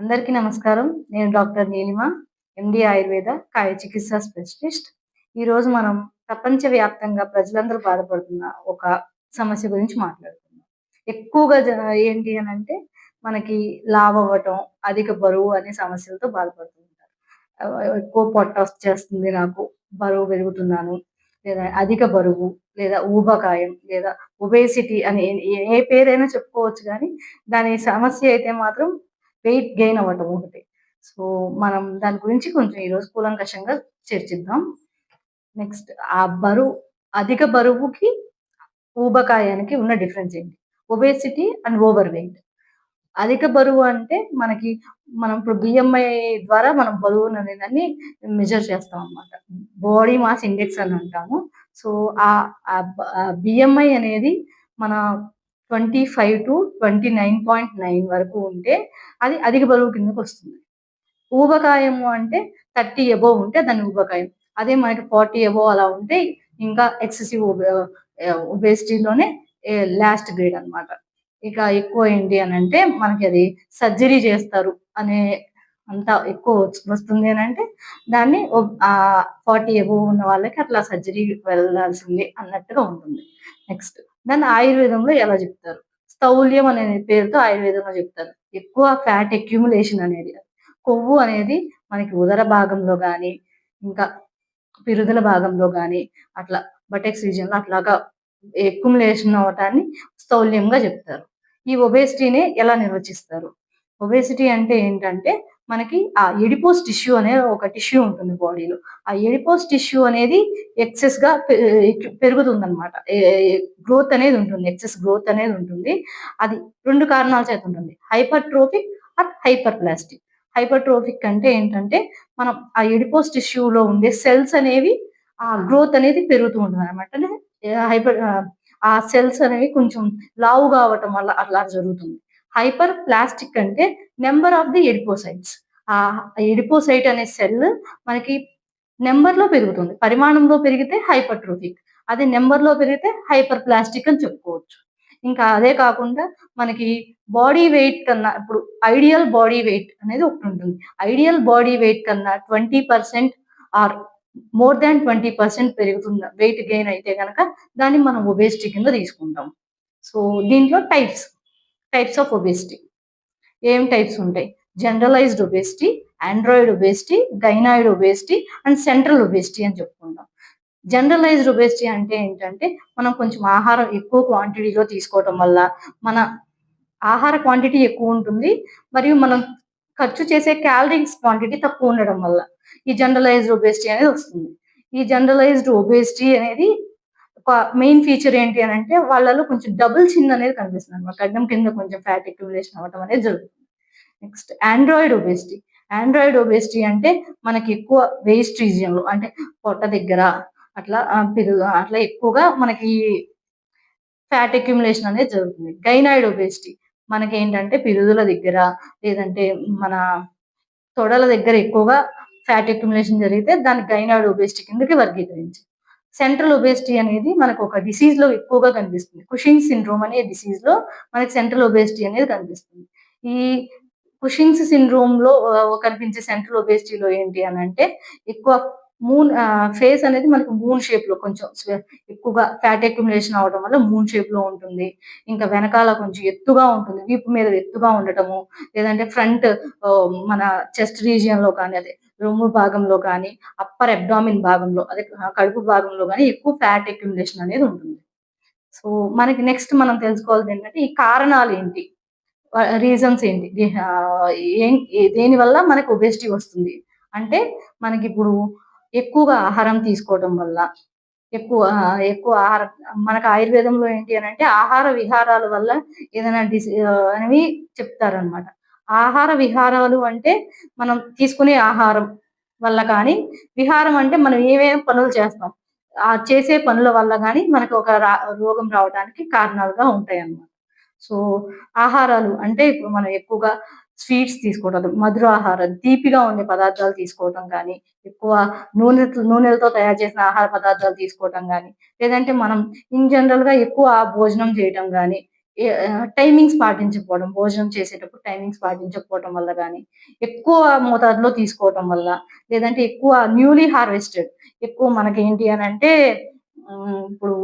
అందరికీ నమస్కారం. నేను డాక్టర్ నీలిమ ఎండి ఆయుర్వేద కాయ చికిత్సా స్పెషలిస్ట్ ఈరోజు మనం ప్రపంచవ్యాప్తంగా ప్రజలందరూ బాధపడుతున్న ఒక సమస్య గురించి మాట్లాడుతున్నాం ఎక్కువగా ఏంటి అని అంటే మనకి లావ్ అవ్వటం అధిక బరువు అనే సమస్యలతో బాధపడుతుంటారు. ఎక్కువ పొట్ట వచ్చేస్తుంది నాకు బరువు పెరుగుతున్నాను లేదా అధిక బరువు లేదా ఊబకాయం లేదా ఒబేసిటీ అని ఏ పేరైనా చెప్పుకోవచ్చు కానీ దాని సమస్య అయితే మాత్రం వెయిట్ గెయిన్ అవ్వటం ఒకటి. సో మనం దాని గురించి కొంచెం ఈరోజు కూలంకషంగా చర్చిద్దాం. నెక్స్ట్ ఆ బరువు అధిక బరువుకి ఊబకాయానికి ఉన్న డిఫరెన్స్ ఏంటి? ఒబేసిటీ అండ్ ఓవర్ వెయిట్ అధిక బరువు అంటే మనకి మనం ఇప్పుడు బిఎంఐ ద్వారా మనం బరువు అనేదాన్ని మెజర్ చేస్తాం అనమాట బాడీ మాస్ ఇండెక్స్ అని అంటాము. సో ఆ బిఎంఐ అనేది మన twenty five to twenty nine point nine వరకు ఉంటే అది అధిక బరువు కిందకు వస్తుంది. ఊబకాయము అంటే థర్టీ ఎబోవ్ ఉంటే దాని ఊబకాయం. అదే మనకి ఫార్టీ ఎబో అలా ఉంటే ఇంకా ఎక్సెసివ్ ఒబేసిటీలోనే లాస్ట్ గ్రేడ్ అనమాట ఇక ఎక్కువ ఏంటి అని అంటే మనకి అది సర్జరీ చేస్తారు అనే అంత ఎక్కువ వస్తుంది అని అంటే దాన్ని ఫార్టీ ఎబోవ్ ఉన్న వాళ్ళకి అట్లా సర్జరీ వెళ్ళాల్సింది అన్నట్టుగా ఉంటుంది. నెక్స్ట్ దాన్ని ఆయుర్వేదంలో ఎలా చెప్తారు? స్థౌల్యం అనే పేరుతో ఆయుర్వేదంలో చెప్తారు. ఎక్కువ ఫ్యాట్ అక్యుములేషన్ అనేది కొవ్వు అనేది మనకి ఉదర భాగంలో కానీ ఇంకా పిరుదల భాగంలో కానీ అట్లా బటెక్స్ రీజియన్లో అట్లాగా ఎక్యుములేషన్ అవటాన్ని స్థౌల్యంగా చెప్తారు. ఈ ఒబేసిటీని ఎలా నిర్వచిస్తారు? ఒబేసిటీ అంటే ఏంటంటే మనకి ఆ ఎడిపోస్ టిష్యూ అనే ఒక టిష్యూ ఉంటుంది బాడీలో. ఆ ఎడిపోస్ టిష్యూ అనేది ఎక్సెస్గా పెరుగుతుంది అనమాట గ్రోత్ అనేది ఉంటుంది ఎక్సెస్ గ్రోత్ అనేది ఉంటుంది. అది రెండు కారణాల చేత ఉంటుంది. Hypertrophic or hyperplastic hypertrophic అంటే ఏంటంటే మనం ఆ ఎడిపోస్ టిష్యూలో ఉండే సెల్స్ అనేవి ఆ గ్రోత్ అనేది పెరుగుతూ ఉంటుంది అనమాట హైపర్ ఆ సెల్స్ అనేవి కొంచెం లావుగా అవటం వల్ల అట్లా జరుగుతుంది. హైపర్ ప్లాస్టిక్ అంటే నెంబర్ ఆఫ్ ది ఎడిపోసైట్స్. ఆ ఎడిపోసైట్ అనే సెల్ మనకి నెంబర్లో పెరుగుతుంది. పరిమాణంలో పెరిగితే హైపర్ ట్రోఫిక్ అది నెంబర్లో పెరిగితే హైపర్ ప్లాస్టిక్ అని చెప్పుకోవచ్చు. ఇంకా అదే కాకుండా మనకి బాడీ వెయిట్ కన్నా ఇప్పుడు ఐడియల్ బాడీ వెయిట్ అనేది ఒకటి ఉంటుంది. ఐడియల్ బాడీ వెయిట్ కన్నా twenty percent or more than twenty percent పెరుగుతుంది వెయిట్ గెయిన్ అయితే కనుక దాన్ని మనం ఒబేసిటీ కింద తీసుకుంటాం. సో దీంట్లో టైప్స్. టైప్స్ ఆఫ్ ఒబేసిటీ ఏం టైప్స్ ఉంటాయి? Generalized obesity android obesity gynoid obesity and central obesity అని చెప్పుకుంటాం. జనరలైజ్డ్ ఒబేసిటీ అంటే ఏంటంటే మనం కొంచెం ఆహారం ఎక్కువ క్వాంటిటీలో తీసుకోవటం వల్ల మన ఆహార క్వాంటిటీ ఎక్కువ ఉంటుంది మరియు మనం ఖర్చు చేసే క్యాలరీస్ క్వాంటిటీ తక్కువ ఉండడం వల్ల ఈ జనరలైజ్డ్ ఒబేసిటీ అనేది వస్తుంది. ఈ జనరలైజ్డ్ ఒబేసిటీ అనేది ఒక మెయిన్ ఫీచర్ ఏంటి అని అంటే వాళ్ళలో కొంచెం డబుల్ చిన్ అనేది కనిపిస్తుంది అనమాట. కడ్డం కింద కొంచెం ఫ్యాట్ అక్యుములేషన్ అవ్వడం అనేది జరుగుతుంది. Next android obesity android obesity అంటే మనకి ఎక్కువ వేస్ట్ రీజియన్లో అంటే పొట్ట దగ్గర అట్లా పెరుగు అట్లా ఎక్కువగా మనకి ఫ్యాట్ అక్యుములేషన్ అనేది జరుగుతుంది. గైనాయిడ్ ఒబేసిటీ మనకి ఏంటంటే పిరుదుల దగ్గర లేదంటే మన తొడల దగ్గర ఎక్కువగా ఫ్యాట్ అక్యుములేషన్ జరిగితే దాని గైనాయిడ్ ఒబేసిటీ కిందకి వర్గీకరించారు సెంట్రల్ ఒబేసిటీ అనేది మనకు ఒక డిసీజ్లో ఎక్కువగా కనిపిస్తుంది. కుషింగ్ సిండ్రోమ్ అనే డిసీజ్లో మనకి సెంట్రల్ ఒబేసిటీ అనేది కనిపిస్తుంది. ఈ కుషింగ్స్ సిండ్రోమ్లో కనిపించే సెంట్రల్ ఒబేసిటీలో ఏంటి అని అంటే ఎక్కువ మూన్ ఫేస్ అనేది మనకి మూన్ షేప్లో కొంచెం ఎక్కువగా ఫ్యాట్ అక్యుములేషన్ అవడం వల్ల మూన్ షేప్లో ఉంటుంది. ఇంకా వెనకాల కొంచెం ఎత్తుగా ఉంటుంది. వీపు మీద ఎత్తుగా ఉండటము లేదంటే ఫ్రంట్ మన చెస్ట్ రీజియన్లో కానీ అదే రొమ్ము భాగంలో కానీ అప్పర్ అబ్డామిన్ భాగంలో అదే కడుపు భాగంలో కానీ ఎక్కువ ఫ్యాట్ అక్యుమిలేషన్ అనేది ఉంటుంది. సో మనకి నెక్స్ట్ మనం తెలుసుకోవాల్సింది ఏంటంటే ఈ కారణాలు ఏంటి? రీజన్స్ ఏంటి? దేని వల్ల మనకు ఒబేసిటీ వస్తుంది? అంటే మనకి ఇప్పుడు ఎక్కువగా ఆహారం తీసుకోవడం వల్ల ఎక్కువ ఎక్కువ ఆహార మనకు ఆయుర్వేదంలో ఏంటి అని అంటే ఆహార విహారాల వల్ల ఏదైనా డిసి అనేవి చెప్తారనమాట ఆహార విహారాలు అంటే మనం తీసుకునే ఆహారం వల్ల కానీ విహారం అంటే మనం ఏమేమి పనులు చేస్తాం ఆ చేసే పనుల వల్ల కానీ మనకు ఒక రోగం రావడానికి కారణాలుగా ఉంటాయి అన్నమాట సో ఆహారాలు అంటే ఇప్పుడు మనం ఎక్కువగా స్వీట్స్ తీసుకోవడం మధుర ఆహారం తీపిగా ఉండే పదార్థాలు తీసుకోవటం కానీ ఎక్కువ నూనె నూనెలతో తయారు చేసిన ఆహార పదార్థాలు తీసుకోవటం కానీ లేదంటే మనం ఇన్ జనరల్గా ఎక్కువ భోజనం చేయటం కానీ టైమింగ్స్ పాటించకపోవడం భోజనం చేసేటప్పుడు టైమింగ్స్ పాటించకపోవడం వల్ల కానీ ఎక్కువ మోతాదులో తీసుకోవటం వల్ల లేదంటే ఎక్కువ న్యూలీ హార్వెస్టెడ్ ఎక్కువ మనకి ఏంటి అని అంటే ఇప్పుడు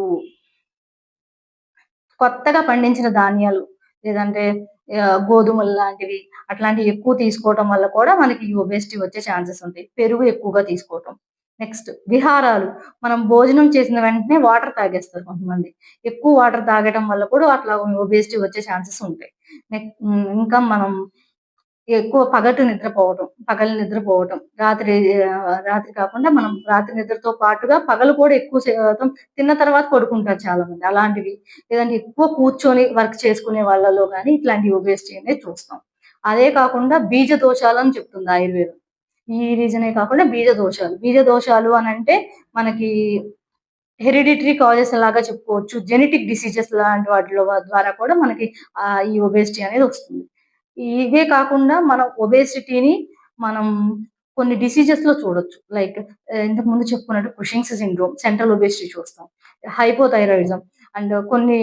కొత్తగా పండించిన ధాన్యాలు లేదంటే గోధుమలు లాంటివి అట్లాంటివి ఎక్కువ తీసుకోవటం వల్ల కూడా మనకి ఒబేసిటీ వచ్చే ఛాన్సెస్ ఉంటాయి. పెరుగు ఎక్కువగా తీసుకోవటం. నెక్స్ట్ విహారాలు. మనం భోజనం చేసిన వెంటనే వాటర్ తాగేస్తారు కొంతమంది. ఎక్కువ వాటర్ తాగడం వల్ల కూడా అట్లా ఒబేసిటీ వచ్చే ఛాన్సెస్ ఉంటాయి. ఇంకా మనం ఎక్కువ పగటి నిద్రపోవటం పగలు నిద్రపోవటం రాత్రి రాత్రి కాకుండా మనం రాత్రి నిద్రతో పాటుగా పగలు కూడా ఎక్కువ శాతం తిన్న తర్వాత పడుకుంటారు చాలా మంది అలాంటివి లేదంటే ఎక్కువ కూర్చొని వర్క్ చేసుకునే వాళ్ళలో కానీ ఇట్లాంటి ఒబేసిటీ అనేది చూస్తాం. అదే కాకుండా బీజ దోషాలు అని చెప్తుంది ఆయుర్వేదం. ఈ రీజనే కాకుండా బీజ దోషాలు బీజ దోషాలు అని అంటే మనకి హెరిడిటరీ కాజెస్ లాగా చెప్పుకోవచ్చు. జెనెటిక్ డిసీజెస్ లాంటి వాటిలో ద్వారా కూడా మనకి ఈ ఒబేసిటీ అనేది వస్తుంది. ఇవే కాకుండా మనం ఒబేసిటీని మనం కొన్ని డిసీజెస్లో చూడొచ్చు. లైక్ ఇంతకు ముందు చెప్పుకున్నట్టు కుషింగ్స్ సిండ్రోమ్ సెంట్రల్ ఒబేసిటీ చూస్తాం. హైపోథైరాయిజం అండ్ కొన్ని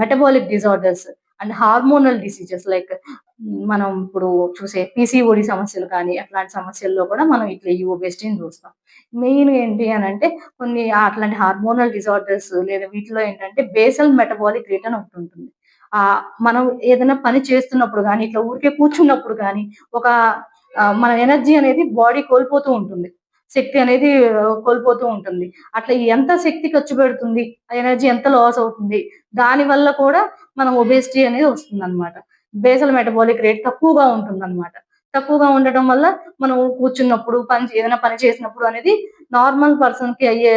metabolic disorders and hormonal diseases like మనం ఇప్పుడు చూసే పీసీఓడి సమస్యలు కానీ అట్లాంటి సమస్యల్లో కూడా మనం ఇట్లా ఈ ఒబేసిటీని చూస్తాం. మెయిన్ ఏంటి అని అంటే కొన్ని అట్లాంటి హార్మోనల్ డిజార్డర్స్ లేదా వీటిలో ఏంటంటే బేసల్ మెటబాలిక్ రేట్ అని ఒకటి ఉంటుంది. ఆ మనం ఏదైనా పని చేస్తున్నప్పుడు కానీ ఇట్లా ఊరికే కూర్చున్నప్పుడు కానీ ఒక మన ఎనర్జీ అనేది బాడీ కోల్పోతూ ఉంటుంది. శక్తి అనేది కోల్పోతూ ఉంటుంది. అట్లా ఎంత శక్తి ఖర్చు పెడుతుంది? ఆ ఎనర్జీ ఎంత లాస్ అవుతుంది? దాని వల్ల కూడా మనం ఒబేసిటీ అనేది వస్తుంది అనమాట బేసల్ మెటబాలిక్ రేట్ తక్కువగా ఉంటుంది అనమాట తక్కువగా ఉండటం వల్ల మనం కూర్చున్నప్పుడు పని ఏదైనా పని చేసినప్పుడు అనేది నార్మల్ పర్సన్కి అయ్యే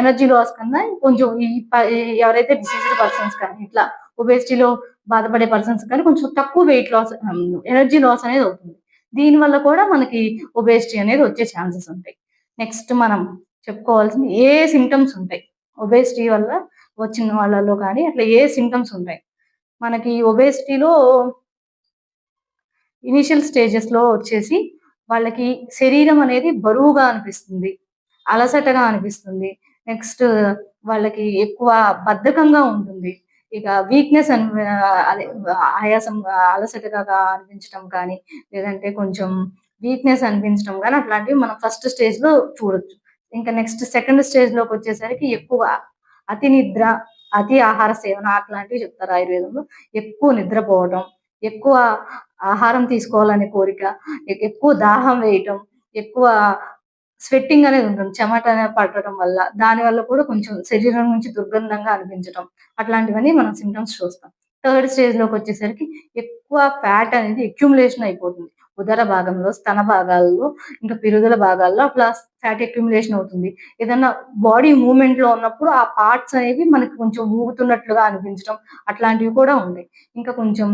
ఎనర్జీ లాస్ కన్నా కొంచెం ఈ ఎవరైతే డిసీజ్డ్ పర్సన్స్ కానీ ఇట్లా ఒబేసిటీలో బాధపడే పర్సన్స్ కానీ కొంచెం తక్కువ వెయిట్ లాస్ ఎనర్జీ లాస్ అనేది అవుతుంది. దీని వల్ల కూడా మనకి ఒబేసిటీ అనేది వచ్చే ఛాన్సెస్ ఉంటాయి. నెక్స్ట్ మనం చెప్పుకోవాల్సింది ఏ సిమ్టమ్స్ ఉంటాయి. ఒబేసిటీ వల్ల వచ్చిన వాళ్ళలో కానీ అట్లా ఏ సిమ్టమ్స్ ఉంటాయి. మనకి ఒబేసిటీలో ఇనిషియల్ స్టేజెస్లో వచ్చేసి వాళ్ళకి శరీరం అనేది బరువుగా అనిపిస్తుంది అలసటగా అనిపిస్తుంది. నెక్స్ట్ వాళ్ళకి ఎక్కువ బద్ధకంగా ఉంటుంది. ఇక వీక్నెస్ అని ఆయాసం అలసటగా అనిపించడం కానీ లేదంటే కొంచెం వీక్నెస్ అనిపించడం కానీ అట్లాంటివి మనం ఫస్ట్ స్టేజ్లో చూడొచ్చు. ఇంకా నెక్స్ట్ సెకండ్ స్టేజ్లోకి వచ్చేసరికి ఎక్కువ అతి నిద్ర అతి ఆహార సేవన అట్లాంటివి చెప్తారు ఆయుర్వేదంలో. ఎక్కువ నిద్రపోవడం ఎక్కువ ఆహారం తీసుకోవాలనే కోరిక ఎక్కువ దాహం వేయటం ఎక్కువ స్వెట్టింగ్ అనేది ఉంటుంది చెమట అనేది పట్టడం వల్ల దాని వల్ల కూడా కొంచెం శరీరం నుంచి దుర్గంధంగా అనిపించడం అట్లాంటివన్నీ మనం సిమ్టమ్స్ చూస్తాం. థర్డ్ స్టేజ్లోకి వచ్చేసరికి ఎక్కువ ఫ్యాట్ అనేది అక్యుములేషన్ అయిపోతుంది. ఉదర భాగంలో స్తన భాగాల్లో ఇంకా పిరుదల భాగాల్లో అట్లా ఫ్యాట్ అక్యుములేషన్ అవుతుంది. ఏదన్నా బాడీ మూమెంట్లో ఉన్నప్పుడు ఆ పార్ట్స్ అనేవి మనకి కొంచెం ఊగుతున్నట్లుగా అనిపించడం అట్లాంటివి కూడా ఉన్నాయి. ఇంకా కొంచెం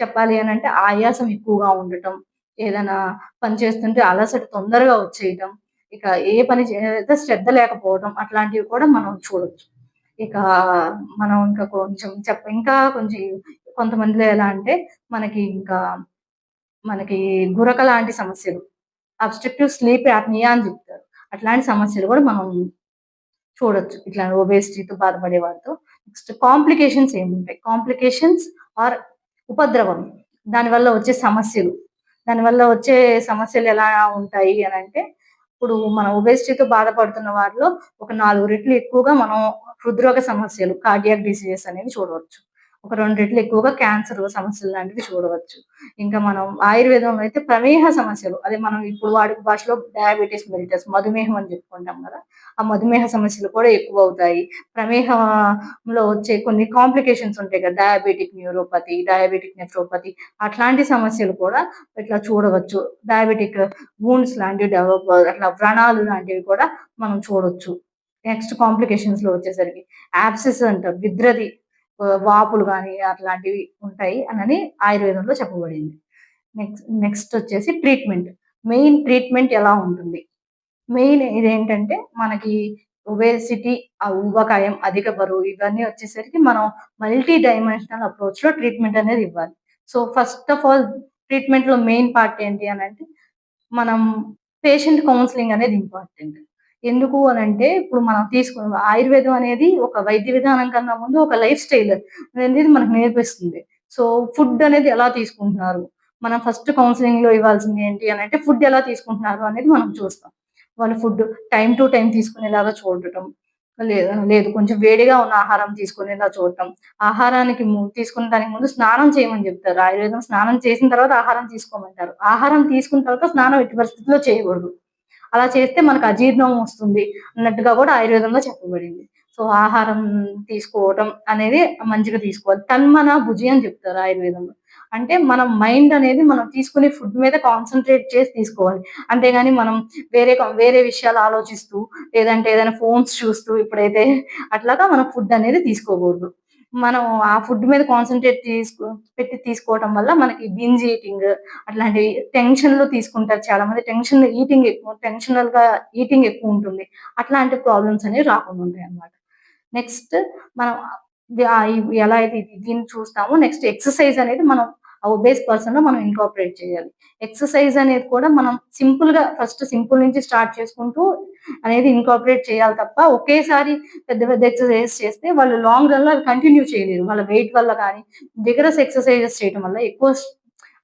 చెప్పాలి అని అంటే ఆయాసం ఎక్కువగా ఉండటం ఏదైనా పని చేస్తుంటే అలసట తొందరగా వచ్చేయటం ఇక ఏ పని చేస్తే శ్రద్ధ లేకపోవడం అట్లాంటివి కూడా మనం చూడొచ్చు. ఇక మనం ఇంకా కొంచెం చెప్ప ఇంకా కొంచెం కొంతమందిలో ఎలా అంటే మనకి ఇంకా మనకి గురక లాంటి సమస్యలు. అబ్స్ట్రక్టివ్ స్లీప్ యాప్నియా అని చెప్తారు. అట్లాంటి సమస్యలు కూడా మనం చూడొచ్చు. ఇట్లా ఓబేసిటీతో బాధపడే వారితో. నెక్స్ట్ కాంప్లికేషన్స్ ఏముంటాయి? కాంప్లికేషన్స్ ఆర్ ఉపద్రవం. దానివల్ల వచ్చే సమస్యలు. దానివల్ల వచ్చే సమస్యలు ఎలా ఉంటాయి అని అంటే ఇప్పుడు మనం ఒబేసిటీతో బాధపడుతున్న వారిలో ఒక నాలుగు రెట్లు ఎక్కువగా మనం హృద్రోగ సమస్యలు కార్డియాక్ డిసీజెస్ అనేవి చూడవచ్చు. ఒక రెండు రెట్లు ఎక్కువగా క్యాన్సర్ సమస్యలు లాంటివి చూడవచ్చు. ఇంకా మనం ఆయుర్వేదంలో అయితే ప్రమేహ సమస్యలు అదే మనం ఇప్పుడు వాడి భాషలో డయాబెటీస్ మెలిటస్ మధుమేహం అని చెప్పుకుంటాం కదా ఆ మధుమేహ సమస్యలు కూడా ఎక్కువ అవుతాయి ప్రమేహంలో వచ్చే కొన్ని కాంప్లికేషన్స్ ఉంటాయి కదా డయాబెటిక్ న్యూరోపతి డయాబెటిక్ నెఫ్రోపతి అట్లాంటి సమస్యలు కూడా ఇట్లా చూడవచ్చు. డయాబెటిక్ వూండ్స్ లాంటివి డెవలప్ అట్లా వ్రణాలు లాంటివి కూడా మనం చూడొచ్చు. నెక్స్ట్ కాంప్లికేషన్స్లో వచ్చేసరికి యాప్సెస్ అంటారు విద్రది. వాపులు కానీ అట్లాంటివి ఉంటాయి అని ఆయుర్వేదంలో చెప్పబడింది. నెక్స్ట్ నెక్స్ట్ వచ్చేసి ట్రీట్మెంట్. మెయిన్ ట్రీట్మెంట్ ఎలా ఉంటుంది? మెయిన్ ఇదేంటంటే మనకి ఒబేసిటీ ఆ ఊబకాయం అధిక బరువు ఇవన్నీ వచ్చేసరికి మనం మల్టీ డైమెన్షనల్ అప్రోచ్లో ట్రీట్మెంట్ అనేది ఇవ్వాలి. సో ఫస్ట్ ఆఫ్ ఆల్ ట్రీట్మెంట్లో మెయిన్ పార్ట్ ఏంటి అని అంటే మనం పేషెంట్ కౌన్సిలింగ్ అనేది ఇంపార్టెంట్. ఎందుకు అని అంటే ఇప్పుడు మనం తీసుకున్న ఆయుర్వేదం అనేది ఒక వైద్య విధానం కన్నా ముందు ఒక లైఫ్ స్టైల్ అనేది మనకు నేర్పిస్తుంది. సో ఫుడ్ అనేది ఎలా తీసుకుంటున్నారు? మనం ఫస్ట్ కౌన్సిలింగ్లో ఇవ్వాల్సింది ఏంటి అని అంటే ఫుడ్ ఎలా తీసుకుంటున్నారు అనేది మనం చూస్తాం. వాళ్ళు ఫుడ్ టైం టు టైం తీసుకునేలాగా చూడటం. లేదు లేదు కొంచెం వేడిగా ఉన్న ఆహారం తీసుకునేలా చూడటం. ఆహారానికి తీసుకున్న దానికి ముందు స్నానం చేయమని చెప్తారు. ఆయుర్వేదం స్నానం చేసిన తర్వాత ఆహారం తీసుకోమంటారు. ఆహారం తీసుకున్న తర్వాత స్నానం ఎట్టి పరిస్థితుల్లో చేయకూడదు. అలా చేస్తే మనకు అజీర్ణం వస్తుంది అన్నట్టుగా కూడా ఆయుర్వేదంలో చెప్పబడింది. సో ఆహారం తీసుకోవటం అనేది మంచిగా తీసుకోవాలి. తన్మన భుజి అని చెప్తారు ఆయుర్వేదంలో. అంటే మనం మైండ్ అనేది మనం తీసుకునే ఫుడ్ మీద కాన్సన్ట్రేట్ చేసి తీసుకోవాలి. అంతేగాని మనం వేరే వేరే విషయాలు ఆలోచిస్తూ లేదంటే ఏదైనా ఫోన్స్ చూస్తూ ఇప్పుడైతే అట్లాగా మనం ఫుడ్ అనేది తీసుకోకూడదు. మనం ఆ ఫుడ్ మీద కాన్సన్ట్రేట్ తీసుకో పెట్టి తీసుకోవటం వల్ల మనకి బింజ్ ఈటింగ్ అట్లాంటి టెన్షన్లో తీసుకుంటారు చాలా మంది టెన్షన్ ఈటింగ్ ఎక్కువ టెన్షనల్గా ఈటింగ్ ఎక్కువ ఉంటుంది. అట్లాంటి ప్రాబ్లమ్స్ అనేవి రాకుండా ఉంటాయి అన్నమాట. నెక్స్ట్ మనం ఎలా అయితే ఇది- దీన్ని చూస్తామో నెక్స్ట్ ఎక్సర్సైజ్ అనేది మనం ఆ ఒబేస్ పర్సన్లో మనం ఇన్కాపరేట్ చేయాలి. ఎక్సర్సైజ్ అనేది కూడా మనం సింపుల్గా ఫస్ట్ సింపుల్ నుంచి స్టార్ట్ చేసుకుంటూ అనేది ఇన్కాపరేట్ చేయాలి తప్ప ఒకేసారి పెద్ద పెద్ద ఎక్సర్సైజ్ చేస్తే వాళ్ళు లాంగ్ రన్లో అవి కంటిన్యూ చేయలేరు. వాళ్ళ వెయిట్ వల్ల కానీ దిగరస్ ఎక్సర్సైజెస్ చేయడం వల్ల ఎక్కువ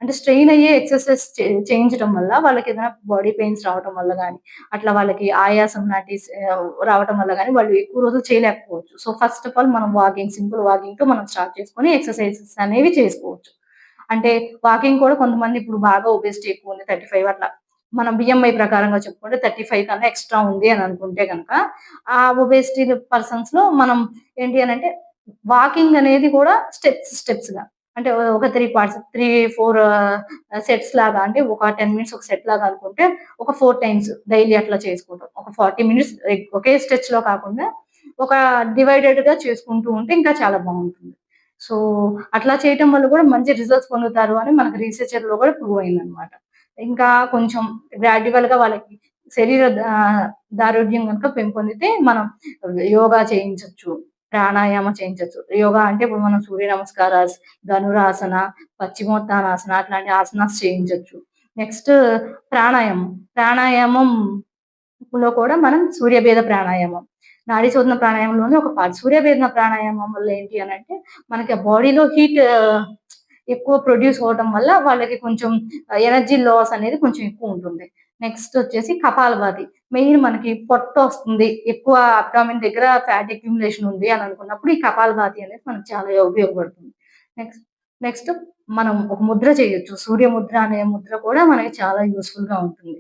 అంటే స్ట్రెయిన్ అయ్యే ఎక్సర్సైజ్ చేయించడం వల్ల వాళ్ళకి ఏదైనా బాడీ పెయిన్స్ రావడం వల్ల కానీ అట్లా వాళ్ళకి ఆయాసం లాంటి రావడం వల్ల కానీ వాళ్ళు ఎక్కువ రోజులు చేయలేకపోవచ్చు. సో ఫస్ట్ ఆఫ్ ఆల్ మనం వాకింగ్ సింపుల్ వాకింగ్తో మనం స్టార్ట్ చేసుకొని ఎక్సర్సైజెస్ అనేవి చేసుకోవచ్చు. అంటే వాకింగ్ కూడా కొంతమంది ఇప్పుడు బాగా ఒబేసిటీ ఎక్కువ ఉంది థర్టీ ఫైవ్ అట్లా. మనం బిఎంఐ ప్రకారంగా చెప్పుకుంటే థర్టీ ఫైవ్ కన్నా ఎక్స్ట్రా ఉంది అని అనుకుంటే కనుక ఆ ఒబేసిటీ పర్సన్స్లో మనం ఏంటి అని అంటే వాకింగ్ అనేది కూడా స్టెప్స్ స్టెప్స్గా. అంటే ఒక three parts three four sets లాగా అంటే ఒక టెన్ మినిట్స్ ఒక సెట్ లాగా అనుకుంటే ఒక ఫోర్ టైమ్స్ డైలీ అట్లా చేసుకుంటాం. ఒక ఫార్టీ మినిట్స్ ఒకే స్ట్రెచ్లో కాకుండా ఒక డివైడెడ్గా చేసుకుంటూ ఉంటే ఇంకా చాలా బాగుంటుంది. సో అట్లా చేయటం వల్ల కూడా మంచి రిజల్ట్స్ పొందుతారు అని మనకు రీసెర్చర్లో కూడా ప్రూవ్ అయింది అనమాట ఇంకా కొంచెం గ్రాడ్యువల్గా వాళ్ళకి శరీర దారోగ్యం కనుక పెంపొందితే మనం యోగా చేయించవచ్చు ప్రాణాయామ చేయించవచ్చు యోగా అంటే ఇప్పుడు మనం సూర్య నమస్కారాలు ధనురాసన పశ్చిమోత్తానాసన అట్లాంటి ఆసనాస్ చేయించవచ్చు నెక్స్ట్ ప్రాణాయామం. ప్రాణాయామం లో కూడా మనం సూర్యభేద ప్రాణాయామం. నాడీ శోధన ప్రాణాయామంలోనే ఒక పార్ట్. సూర్యవేదన ప్రాణాయామం వల్ల ఏంటి అని అంటే మనకి బాడీలో హీట్ ఎక్కువ ప్రొడ్యూస్ అవడం వల్ల వాళ్ళకి కొంచెం ఎనర్జీ లాస్ అనేది కొంచెం ఎక్కువ ఉంటుంది. నెక్స్ట్ వచ్చేసి కపాలభాతి మెయిన్ మనకి పొట్ట వస్తుంది. ఎక్కువ అబ్డామిన్ దగ్గర ఫ్యాట్ అక్యుములేషన్ ఉంది అని అనుకున్నప్పుడు ఈ కపాలభాతి అనేది మనకు చాలా ఉపయోగపడుతుంది. నెక్స్ట్ నెక్స్ట్ మనం ఒక ముద్ర చేయొచ్చు. సూర్య ముద్ర అనే ముద్ర కూడా మనకి చాలా యూస్ఫుల్గా ఉంటుంది.